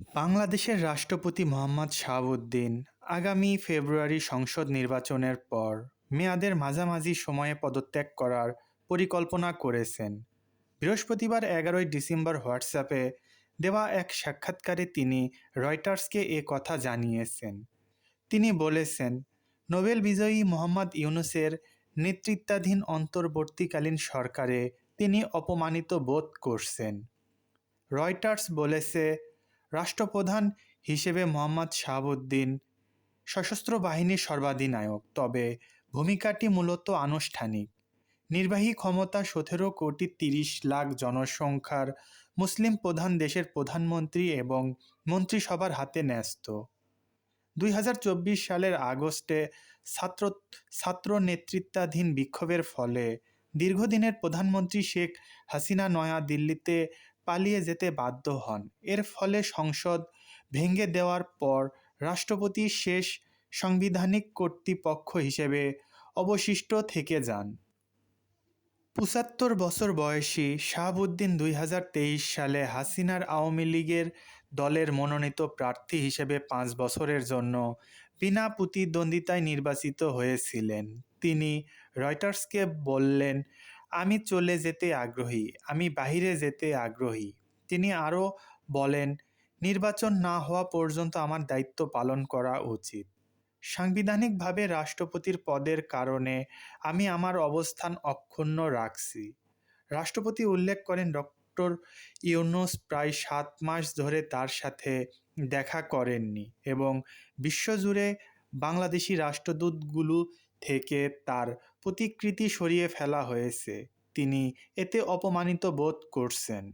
বাংলাদেশের রাষ্ট্রপতি মোহাম্মদ শাহাবুদ্দিন আগামী ফেব্রুয়ারি সংসদ নির্বাচনের পর মেয়াদের মাঝামাঝি সময়ে পদত্যাগ করার পরিকল্পনা করেছেন। বৃহস্পতিবার এগারোই ডিসেম্বর হোয়াটসঅ্যাপে দেওয়া এক সাক্ষাৎকারে তিনি রয়টার্সকে এ কথা জানিয়েছেন। তিনি বলেছেন, নোবেল বিজয়ী মোহাম্মদ ইউনুসের নেতৃত্বাধীন অন্তর্বর্তীকালীন সরকারে তিনি অপমানিত বোধ করছেন। রয়টার্স বলেছে রাষ্ট্রপ্রধান হিসেবে মোহাম্মদ শাহাবুদ্দিন, সশস্ত্র বাহিনীর সর্বাধিনায়ক। তবে ভূমিকাটি মূলত আনুষ্ঠানিক। নির্বাহী ক্ষমতা সতেরো কোটি তিরিশ লাখ জনসংখ্যার মুসলিম প্রধান দেশের প্রধানমন্ত্রী এবং মন্ত্রিসভার হাতে ন্যস্ত। দুই হাজার চব্বিশ সালের আগস্টে ছাত্র ছাত্র নেতৃত্বাধীন বিক্ষোভের ফলে দীর্ঘদিনের প্রধানমন্ত্রী শেখ হাসিনা নয়া দিল্লিতে পালিয়ে যেতে বাধ্য হন। এর ফলে সংসদ ভেঙে দেওয়ার পর রাষ্ট্রপতি শেষ সাংবিধানিক কর্তৃপক্ষ হিসেবে অবশিষ্ট থেকে যান। পঁচাত্তর বছর বয়সী শাহাবুদ্দিন দুই হাজার তেইশ সালে হাসিনার আওয়ামী লীগের দলের মনোনীত প্রার্থী হিসেবে পাঁচ বছরের জন্য বিনা প্রতিদ্বন্দ্বিতায় নির্বাচিত হয়েছিলেন। তিনি রয়টার্সকে বললেন আমি চলে যেতে আগ্রহী, আমি বাহিরে যেতে আগ্রহী। তিনি আরও বলেন, নির্বাচন না হওয়া পর্যন্ত আমার দায়িত্ব পালন করা উচিত। সাংবিধানিকভাবে রাষ্ট্রপতির পদের কারণে আমি আমার অবস্থান অক্ষুণ্ণ রাখছি। রাষ্ট্রপতি উল্লেখ করেন, ডক্টর ইউনুস প্রায় সাত মাস ধরে তার সাথে দেখা করেননি এবং বিশ্বজুড়ে বাংলাদেশি রাষ্ট্রদূতগুলো থেকে তার প্রতিকৃতি সরিয়ে ফেলা হয়েছে। তিনি এতে অপমানিত বোধ করছেন।